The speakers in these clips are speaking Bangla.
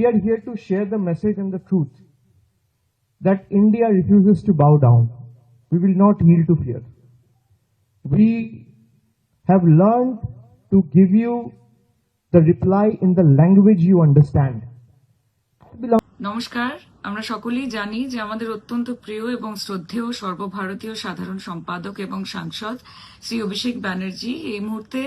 We are here to share the message and the truth that India refuses to bow down. We will not yield to fear. We have learned to give you the reply in the language you understand. নমস্কার। আমরা সকলেই জানি যে আমাদের অত্যন্ত প্রিয় এবং শ্রদ্ধেয় সর্বভারতীয় সাধারণ সম্পাদক এবং সাংসদ শ্রী অভিষেক ব্যানার্জি এই মুহূর্তে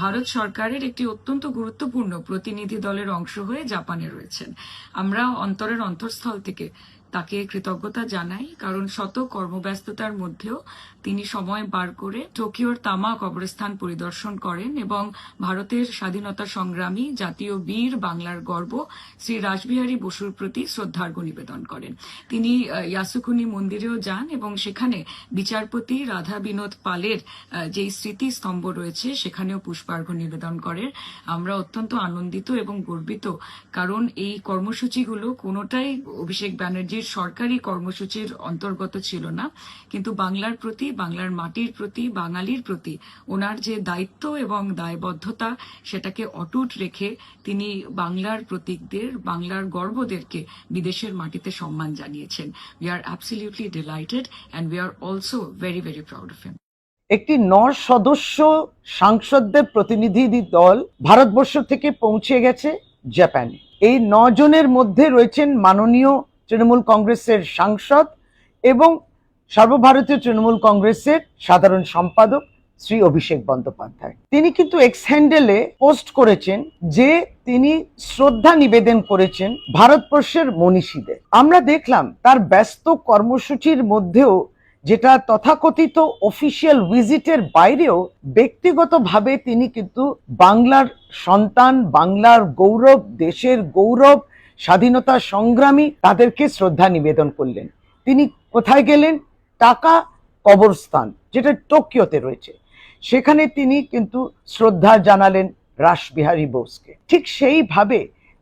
ভারত সরকারের একটি অত্যন্ত গুরুত্বপূর্ণ প্রতিনিধি দলের অংশ হয়ে জাপানে রয়েছেন। আমরা অন্তরের অন্তঃস্থল থেকে তাকে কৃতজ্ঞতা জানাই, কারণ শত কর্মব্যস্ততার মধ্যেও তিনি সময় বার করে টোকিওর তামা কবরস্থান পরিদর্শন করেন এবং ভারতের স্বাধীনতা সংগ্রামী জাতীয় বীর বাংলার গর্ব শ্রী রাসবিহারী বসুর প্রতি শ্রদ্ধার্ঘ্য নিবেদন করেন। তিনি ইয়াসুকুনি মন্দিরেও যান এবং সেখানে বিচারপতি রাধা বিনোদ পালের যেই স্মৃতিস্তম্ভ রয়েছে সেখানেও পুষ্পার্ঘ্য নিবেদন করেন। আমরা অত্যন্ত আনন্দিত এবং গর্বিত, কারণ এই কর্মসূচিগুলো কোনোটাই অভিষেক ব্যানার্জির সরকারি কর্মসূচির অন্তর্গত ছিল না। কিন্তু বাংলার প্রতি বাংলার মাটির প্রতি, বাঙালির প্রতি ওনার যে দায়িত্ব এবং দায়বদ্ধতা সেটাকে অটুট রেখে তিনি বাংলার প্রতীকদের, বাংলার গর্বদেরকে বিদেশের মাটিতে সম্মান জানিয়েছেন। We are absolutely delighted and we are also very very proud of him একটি ন সদস্য সাংসদদের প্রতিনিধি দল ভারতবর্ষ থেকে পৌঁছে গেছে জাপানে। এই জনের মধ্যে রয়েছেন মাননীয় তৃণমূল কংগ্রেসের সাংসদ এবং সর্বভারতীয় তৃণমূল কংগ্রেসের সাধারণ সম্পাদক শ্রী অভিষেক বন্দ্যোপাধ্যায়। তিনি কিন্তু এক্স হ্যান্ডেলে পোস্ট করেছেন যে তিনি শ্রদ্ধা নিবেদন করেছেন ভারতবর্ষের মনীষীদের। আমরা দেখলাম তার ব্যস্ত কর্মসূচির মধ্যেও যেটা তথাকথিত অফিসিয়াল ভিজিটের বাইরেও ব্যক্তিগতভাবে তিনি কিন্তু বাংলার সন্তান, বাংলার গৌরব, দেশের গৌরব, স্বাধীনতা সংগ্রামী তাদেরকে শ্রদ্ধা নিবেদন করলেন। তিনি কোথায় গেলেন? টাকা কবরস্থান, যেটা টোকিওতে রয়েছে। সেখানে তিনি কিন্তু শ্রদ্ধা জানালেন রাসবিহারী বোসকে। ঠিক সেইভাবে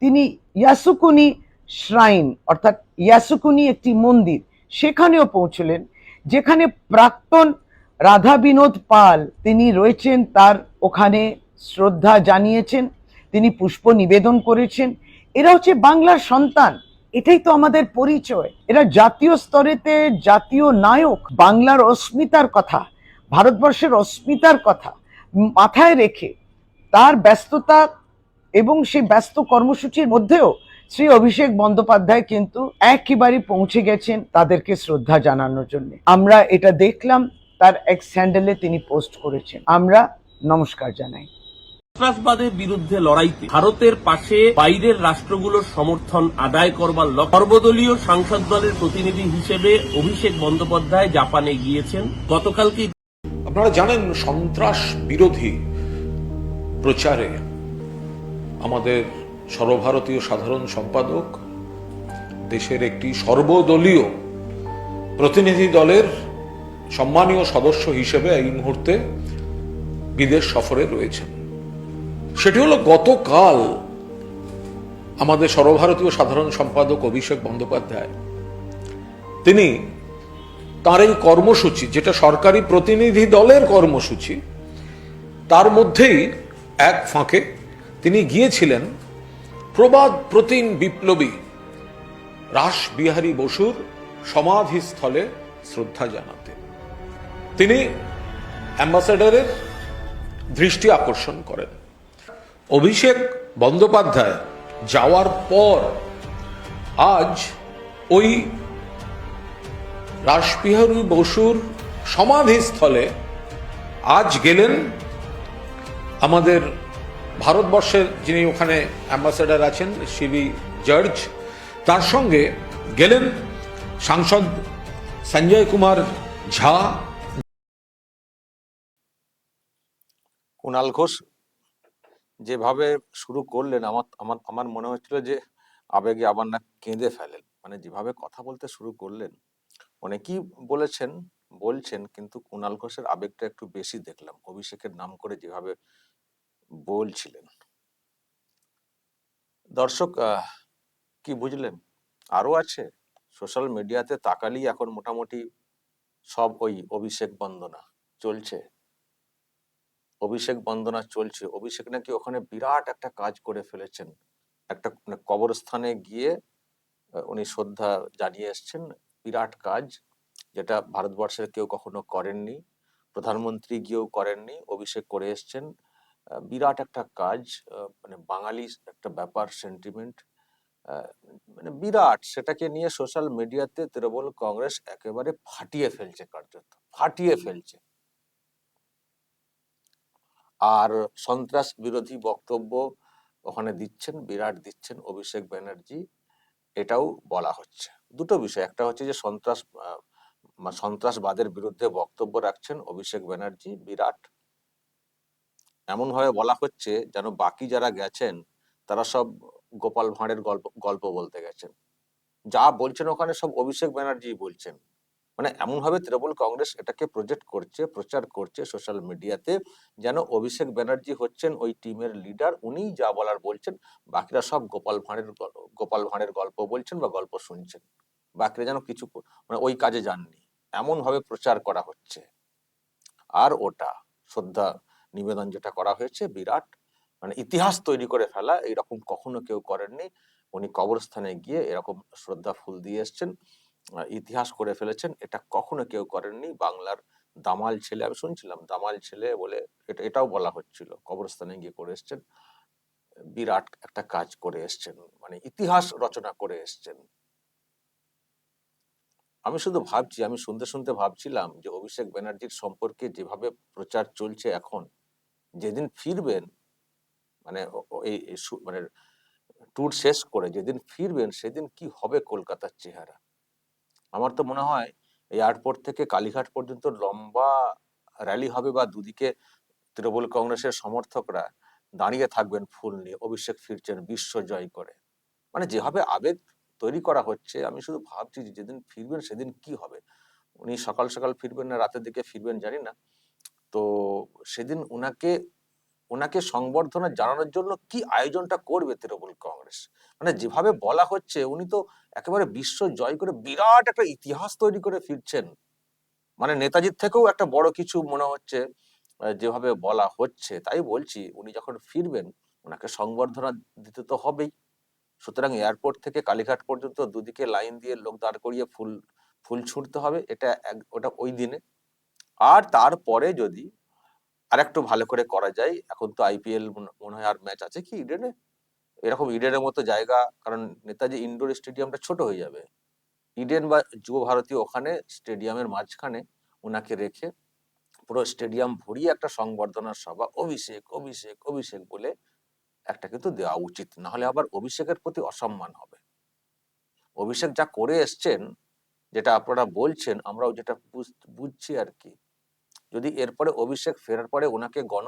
তিনি ইয়াসুকুনি শ্রাইন অর্থাৎ ইয়াসুকুনি একটি মন্দির, সেখানেও পৌঁছলেন, যেখানে প্রাক্তন রাধা বিনোদ পাল তিনি রয়েছেন, তার ওখানে শ্রদ্ধা জানিয়েছেন, তিনি পুষ্প নিবেদন করেছেন। এরা হচ্ছে বাংলার সন্তান। এটাই তো আমাদের পরিচয়। এরা জাতীয় স্তরেতে জাতীয় নায়ক, বাংলার অস্মিতার কথা, ভারতবর্ষের অস্মিতার কথা মাথায় রেখে তার ব্যস্ততা এবং সেই ব্যস্ত কর্মসূচির মধ্যেও শ্রী অভিষেক বন্দ্যোপাধ্যায় কিন্তু একেবারে পৌঁছে গেছেন তাদেরকে শ্রদ্ধা জানানোর জন্য। আমরা এটা দেখলাম, তার এক্স হ্যান্ডেলে তিনি পোস্ট করেছেন। আমরা নমস্কার জানাই। সন্ত্রাসবাদের বিরুদ্ধে লড়াইতে ভারতের পাশে বাইরের রাষ্ট্রগুলোর সমর্থন আদায় করবার লক্ষ্যে সর্বদলীয় সাংসদ দলের প্রতিনিধি হিসেবে অভিষেক বন্দ্যোপাধ্যায় জাপানে গিয়েছেন। গতকালকে আপনারা জানেন, সন্ত্রাস বিরোধী প্রচারে আমাদের সর্বভারতীয় সাধারণ সম্পাদক দেশের একটি সর্বদলীয় প্রতিনিধি দলের সম্মানীয় সদস্য হিসেবে এই মুহূর্তে বিদেশ সফরে রয়েছেন। সেটি হলো গতকাল আমাদের সর্বভারতীয় সাধারণ সম্পাদক অভিষেক বন্দ্যোপাধ্যায়, তিনি তার এই কর্মসূচি, যেটা সরকারি প্রতিনিধি দলের কর্মসূচি, তার মধ্যেই এক ফাঁকে তিনি গিয়েছিলেন প্রবাদ প্রতিম বিপ্লবী রাস বিহারী বসুর সমাধিস্থলে শ্রদ্ধা জানাতে। তিনি অ্যাম্বাসেডারের দৃষ্টি আকর্ষণ করেন। অভিষেক বন্দ্যোপাধ্যায় যাওয়ার পর আজ ওই রাসবিহারী বসুর সমাধিস্থলে আজ গেলেন আমাদের ভারতবর্ষের যিনি ওখানে অ্যাম্বাসেডার আছেন, সিবি জর্জ, তার সঙ্গে গেলেন সাংসদ সঞ্জয় কুমার ঝা। কুণাল ঘোষ যেভাবে শুরু করলেন, আমার আমার আমার মনে হচ্ছিল যে আবেগে আবার না কেঁদে ফেলেন। মানে যেভাবে কথা বলতে শুরু করলেন, অনেকেই বলেছেন, বলছেন, কিন্তু কুণাল ঘোষের আবেগটা একটু বেশি দেখলাম। অভিষেকের নাম করে যেভাবে বলছিলেন। দর্শক কি বুঝলেন? আরও আছে। সোশ্যাল মিডিয়াতে তাকালেই এখন মোটামুটি সব ওই অভিষেক বন্দনা চলছে। অভিষেক বন্দনা চলছে। অভিষেক নাকি ওখানে বিরাট একটা কাজ করে ফেলেছেন। একটা মানে কবরস্থানে গিয়ে উনি শ্রদ্ধা জানিয়ে এসছেন বিরাট কাজ যেটা ভারতবর্ষের কেউ কখনো করেননি প্রধানমন্ত্রী গিয়েও করেননি অভিষেক করে এসছেন। বিরাট একটা কাজ মানে বাঙালি একটা ব্যাপার সেন্টিমেন্ট মানে বিরাট সেটাকে নিয়ে সোশ্যাল মিডিয়াতে তৃণমূল কংগ্রেস একেবারে ফাটিয়ে ফেলছে কার্যত ফাটিয়ে ফেলছে। আর সন্ত্রাস বিরোধী বক্তব্য ওখানে দিচ্ছেন, বিরাট দিচ্ছেন অভিষেক ব্যানার্জি। এটাও বলা হচ্ছে। দুটো বিষয়। একটা হচ্ছে যে সন্ত্রাস সন্ত্রাসবাদের বিরুদ্ধে বক্তব্য রাখছেন অভিষেক ব্যানার্জি, বিরাট। এমন ভাবে বলা হচ্ছে যেন বাকি যারা গেছেন, তারা সব গোপাল ভাঁড়ের গল্প গল্প বলতে গেছেন। যা বলছেন ওখানে সব অভিষেক ব্যানার্জি বলছেন। মানে এমনভাবে তৃণমূল কংগ্রেস এটাকে প্রজেক্ট করছে, প্রচার করছে সোশ্যাল মিডিয়াতে যেন অভিষেক ব্যানার্জি হচ্ছেন ওই টিমের লিডার উনি যা বলার বলছেন, বাকিরা সব গোপাল ভাঁড়ের গোপাল ভাঁড়ের গল্প বলছেন বা গল্প শুনছেন। বাকিরা যেন কিছু মানে ওই কাজে যাননি। এমন ভাবে প্রচার করা হচ্ছে। আর ওটা, শ্রদ্ধা নিবেদন যেটা করা হয়েছে, বিরাট মানে ইতিহাস তৈরি করে ফেলা এরকম কখনো কেউ করেননি। উনি কবরস্থানে গিয়ে এরকম শ্রদ্ধা ফুল দিয়ে এসছেন। ইতিহাস করে ফেলেছেন, এটা কখনো কেউ করেননি। বাংলার দামাল ছেলে, আমি শুনছিলাম, দামাল ছেলে বলে এটা, এটাও বলা হচ্ছিল, কবরস্থানে গিয়ে করে এসছেন। বিরাট একটা কাজ করে এসছেন মানে ইতিহাস রচনা করে এসছেন। আমি শুধু ভাবছি, আমি শুনতে শুনতে ভাবছিলাম যে অভিষেক ব্যানার্জির সম্পর্কে যেভাবে প্রচার চলছে এখন, যেদিন ফিরবেন মানে এই মানে ট্যুর শেষ করে যেদিন ফিরবেন, সেদিন কি হবে কলকাতার চেহারা? আমার তো মনে হয় এয়ারপোর্ট থেকে কালীঘাট পর্যন্ত লম্বা র্যালি হবে বা দুদিকে তৃণমূল কংগ্রেসের সমর্থকরা দাঁড়িয়ে থাকবেন ফুল নিয়ে। অভিষেক ফিরছেন বিশ্ব জয় করে। মানে যেভাবে আবেগ তৈরি করা হচ্ছে, আমি শুধু ভাবছি যে যেদিন ফিরবেন সেদিন কি হবে? উনি সকাল সকাল ফিরবেন না, রাতের দিকে ফিরবেন, জানি না। তো সেদিন উনাকে ওনাকে সংবর্ধনা জানানোর জন্য কি আয়োজনটা করবে তৃণমূল কংগ্রেস? মানে যেভাবে বলা হচ্ছে, উনি তো একেবারে বিশ্ব জয় করে বিরাট একটা ইতিহাস তৈরি করে ফিরছেন। মানে নেতাজির থেকেও একটা বড় কিছু মনে হচ্ছে যেভাবে বলা হচ্ছে। তাই বলছি, উনি যখন ফিরবেন, ওনাকে সংবর্ধনা দিতে তো হবেই। সুতরাং এয়ারপোর্ট থেকে কালীঘাট পর্যন্ত দুদিকে লাইন দিয়ে লোক দাঁড় করিয়ে ফুল ফুল ছুঁড়তে হবে। এটা ওটা ওই দিনে। আর তারপরে যদি আর একটু ভালো করে করা যায়। এখন তো আইপিএল মনে হয় আর ম্যাচ আছে কি ইডেনে? এরকম ইডেনের মতো জায়গা, কারণ নেতাজি ইনডোর স্টেডিয়ামটা ছোট হয়ে যাবে। ইডেন বা যুব ভারতী ওখানে স্টেডিয়ামের মাঝখানে ওনাকে রেখে পুরো স্টেডিয়াম ভরিয়ে একটা সংবর্ধনা সভা, অভিষেক অভিষেক অভিষেক বলে একটা কিন্তু দেওয়া উচিত। না হলে আবার অভিষেকের প্রতি অসম্মান হবে। অভিষেক যা করে এসছেন, যেটা আপনারা বলছেন, আমরাও যেটা বুঝ- বুঝছি আর কি। যদি এরপরে অভিষেক ফেরার পরে ওনাকে গণ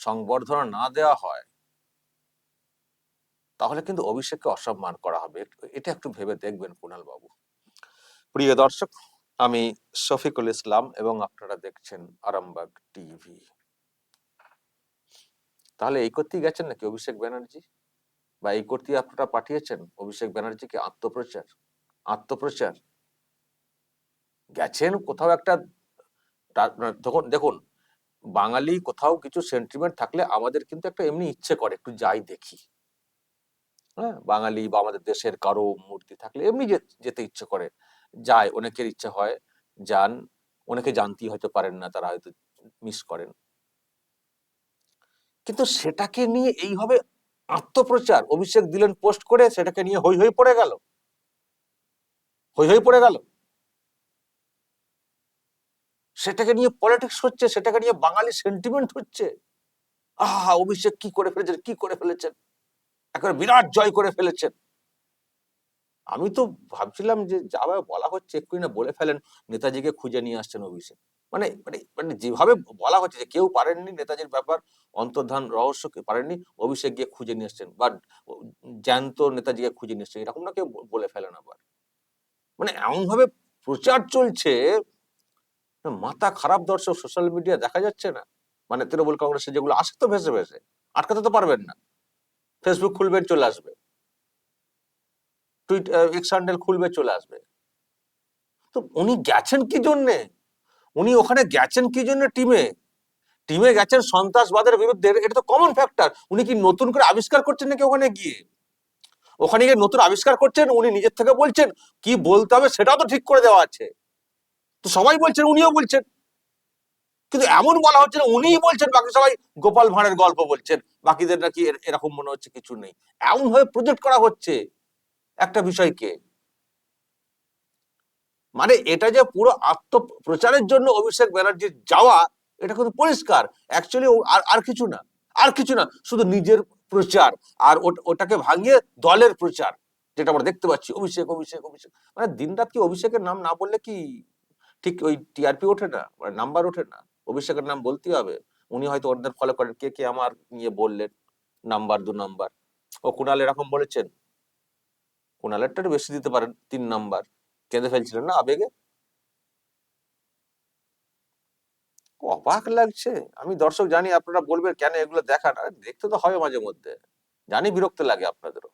সংবর্ধনা না দেওয়া হয়, তাহলে কিন্তু অভিষেককে অসম্মান করা হবে। এটা একটু ভেবে দেখবেন কুণাল বাবু। প্রিয় দর্শক, আমি শফিকুল ইসলাম এবং আপনারা দেখছেন আরামবাগ টিভি। তাহলে এই করতেই গেছেন নাকি অভিষেক ব্যানার্জি? বা এই করতেই আপনারা পাঠিয়েছেন? অভিষেক ব্যানার্জিকে আত্মপ্রচার আত্মপ্রচার। গেছেন কোথাও একটা তখন দেখুন, বাঙালি কোথাও কিছু সেন্টিমেন্ট থাকলে আমাদের কিন্তু একটা এমনি ইচ্ছে করে, একটু যাই দেখি। হ্যাঁ বাঙালি বা আমাদের দেশের কারও মূর্তি থাকলে এমনি যেতে ইচ্ছে করে যায় অনেকের ইচ্ছে হয়, যান, অনেকে জানতেই হয়তো পারেন না, তারা হয়তো মিস করেন। কিন্তু সেটাকে নিয়ে এইভাবে আত্মপ্রচার, অভিষেক দিলেন পোস্ট করে সেটাকে নিয়ে হই হই পড়ে গেল। হই হই পড়ে গেল। সেটাকে নিয়ে পলিটিক্স হচ্ছে, সেটাকে নিয়ে বাঙালি সেন্টিমেন্ট হচ্ছে। আহা, অভিষেক কি করে ফেলেছেন, কি করে ফেলেছেন? একেবারে বিরাট জয় করে ফেলেছেন। আমি তো ভাবছিলাম যে যা বলা হচ্ছে এক্ষুনি না বলে ফেলেন, নেতাজিকে খুঁজে নিয়ে আসছেন অভিষেক। মানে মানে মানে যেভাবে বলা হচ্ছে যে কেউ পারেননি, নেতাজির ব্যাপার, অন্তর্ধান রহস্য পারেননি, অভিষেক গিয়ে খুঁজে নিয়ে আসছেন, বা জ্যান্ত নেতাজিকে খুঁজে নিয়ে আসছেন, এরকম না কেউ বলে ফেলেন আবার। মানে এমন ভাবে প্রচার চলছে মাথা খারাপ দর্শক সোশ্যাল মিডিয়া দেখা যাচ্ছে না। মানে তৃণমূল কংগ্রেসের যেগুলো আসে তো ভেসে ভেসে, আটকাতে তো পারবেন না। ফেসবুক খুলবেন চলে আসবে। টুইট এক্স খুলবে, চলে আসবে। তো উনি গেছেন কি জন্যে? উনি ওখানে গেছেন কি জন্য টিমে টিমে গেছেন সন্ত্রাসবাদের বিরুদ্ধে, এটা তো কমন ফ্যাক্টর উনি কি নতুন করে আবিষ্কার করছেন নাকি ওখানে গিয়ে? ওখানে গিয়ে নতুন আবিষ্কার করছেন, উনি নিজের থেকে বলছেন, কি বলতে হবে সেটাও তো ঠিক করে দেওয়া আছে। তো সবাই বলছেন, উনিও বলছেন। কিন্তু এমন বলা হচ্ছে না, উনিই বলছেন, বাকি সবাই গোপাল ভাঁড়ের গল্প বলছেন। বাকিদের নাকি এরকম মনে হচ্ছে কিছু নেই। এমন ভাবে প্রজেক্ট করা হচ্ছে একটা বিষয়কে। মানে এটা যে পুরো আত্মপ্রচারের জন্য অভিষেক ব্যানার্জির যাওয়া, এটা কিন্তু পরিষ্কার। অ্যাকচুয়ালি আর আর কিছু না। আর কিছু না, শুধু নিজের প্রচার আর ওট- ওটাকে ভাঙিয়ে দলের প্রচার, যেটা আমরা দেখতে পাচ্ছি। অভিষেক অভিষেক অভিষেক। মানে দিনরাত কি অভিষেকের নাম না বললে কি ঠিক ওই টিআরপি ওঠে না নাম্বার ওঠে না, অভিষেকের নাম বলতেই হবে। উনি হয়তো অন্যদের ফলো করেন, কে কে আমার নিয়ে বললেন নাম্বার দু নাম্বার ও কুণাল এরকম বলেছেন কুণালেরটা বেশি দিতে পারেন, তিন নাম্বার কেঁদে ফেলছিলেন না আবেগে? অবাক লাগছে। আমি দর্শক জানি আপনারা বলবেন, কেন এগুলো দেখান? দেখতে তো হবে মাঝে মধ্যে। জানি বিরক্ত লাগে আপনাদেরও।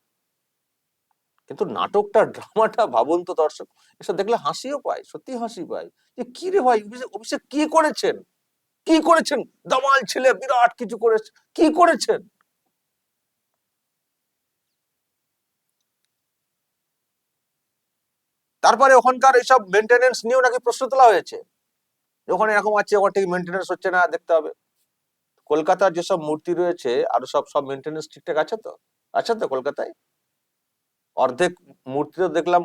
কিন্তু নাটকটা, ড্রামাটা ভাবুন তো দর্শক, এসব দেখলে হাসিও পায়, সত্যি হাসি পায়। যে কি রে ভাই, অভিষেক কি করেছেন? কি করেছেন? দামাল ছেলে, বিরাট কিছু করেছে, কি করেছেন? তারপরে ওখানকার এইসব মেনটেনেন্স নিয়েও নাকি প্রশ্ন তোলা হয়েছে। ওখানে এরকম আছে, ওখানে ঠিক মেনটেনেন্স হচ্ছে না, দেখতে হবে। কলকাতার যেসব মূর্তি রয়েছে, আরও সব সব মেনটেনেন্স ঠিকঠাক আছে তো? আছে তো কলকাতায়? অর্ধেক মূর্তিতে দেখলাম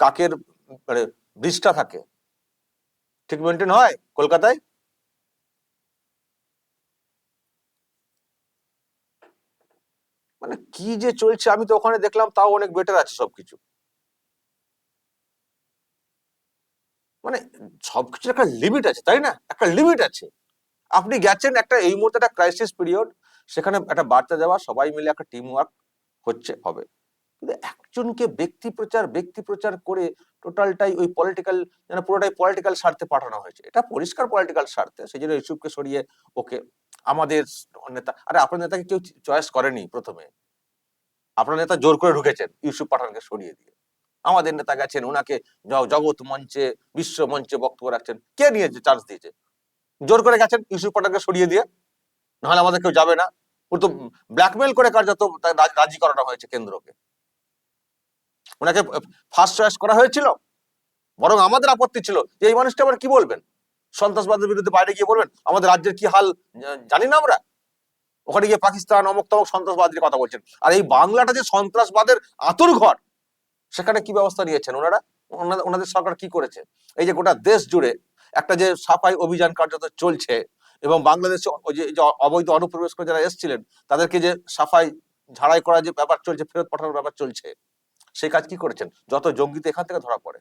কাকের মানে বৃষ্টা থাকে। ঠিক মেনটেন হয় কলকাতায়? মানে কি যে চলছে, আমি তো ওখানে দেখলাম তাও অনেক বেটার আছে সবকিছু। মানে সবকিছুর একটা লিমিট আছে, তাই না? একটা লিমিট আছে। আপনি গেছেন একটা, এই মুহূর্তে একটা ক্রাইসিস পিরিয়ড সেখানে একটা বার্তা দেওয়া, সবাই মিলে একটা টিম ওয়ার্ক হচ্ছে, হবে। কিন্তু একজনকে ব্যক্তি প্রচার ব্যক্তি প্রচার করে টোটালটাই ওই পলিটিক্যাল যেন পুরোটাই পলিটিক্যাল স্বার্থে পাঠানো হয়েছে। এটা পরিষ্কার পলিটিক্যাল স্বার্থে, সেই জন্য ইউসুফকে সরিয়ে ওকে, আমাদের নেতা, আরে আপনার নেতাকে কেউ চয়েস করেনি প্রথমে। আপনার নেতা জোর করে ঢুকেছেন ইউসুফ পাঠানকে সরিয়ে দিয়ে। আমাদের নেতা গেছেন ওনাকে জগৎ মঞ্চে, বিশ্ব মঞ্চে বক্তব্য রাখছেন। কে নিয়েছে চান্স দিয়েছে? জোর করে গেছেন ইউসুফ পাঠানকে সরিয়ে দিয়ে? নাহলে আমাদের কেউ যাবে না। ও তো ব্ল্যাকমেল করে কার্যত রাজি করানো হয়েছে কেন্দ্রকে। ওনাকে ফার্স্ট চয়েস করা হয়েছিল, বরং আমাদের আপত্তি ছিল যে এই মানুষটা আবার কি বলবেন? সন্ত্রাসবাদের বিরুদ্ধে বাইরে গিয়ে বলবেন, আমাদের রাজ্যের কি হাল জানি না আমরা। ওখানে গিয়ে পাকিস্তান অমুক তমক সন্ত্রাসবাদের কথা বলছেন। আর এই বাংলাটা যে সন্ত্রাসবাদের আতুর ঘর, সেখানে কি ব্যবস্থা নিয়েছেন ওনারা? ওনাদের সরকার কি করেছে? এই যে গোটা দেশ জুড়ে একটা যে সাফাই অভিযান কার্যত চলছে, এবং বাংলাদেশে ওই যে অবৈধ অনুপ্রবেশ করে যারা এসেছিলেন, তাদেরকে যে সাফাই ঝাড়াই করা যে ব্যাপার চলছে, ফেরত পাঠানোর ব্যাপার চলছে সেই কাজ কি করেছেন? যত জঙ্গিতে এখান থেকে ধরা পড়ে।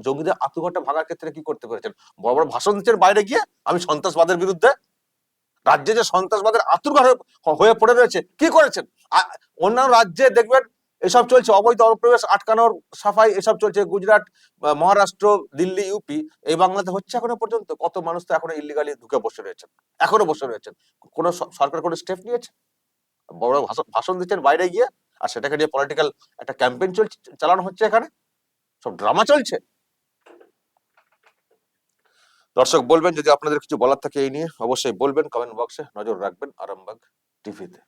জঙ্গিদের আত্মঘাতটা ভাগার ক্ষেত্রে কি করতে পেরেছেন? বড় বড় ভাষণ দিচ্ছেন বাইরে গিয়ে? আমি সন্ত্রাসবাদের বিরুদ্ধে? রাজ্যে যে সন্ত্রাসবাদের আতুরঘর হয়ে- পড়ে রয়েছে, কি করেছেন? অন্যান্য রাজ্যে দেখবেন এসব চলছে, অবৈধ অনুপ্রবেশ আটকানোর সাফাই এসব চলছে, গুজরাট মহারাষ্ট্র, দিল্লি, ইউপি, এই বাংলাতে হচ্ছে এখনও পর্যন্ত। কত মানুষ তো এখনও ইলিগালি ঢুকে বসে রয়েছেন, এখনও বসে রয়েছেন। কোনো সরকার কোনো স্টেপ নিয়েছে? বড় ভাষণ দিচ্ছেন বাইরে গিয়ে? আর সেটাকে নিয়ে পলিটিক্যাল একটা ক্যাম্পেইন চলছে, চালানো হচ্ছে এখানে। সব ড্রামা চলছে। দর্শক, বলবেন যদি আপনাদের কিছু বলার থাকে এই নিয়ে, অবশ্যই বলবেন কমেন্ট বক্সে নজর রাখবেন, আরামবাগ টিভিতে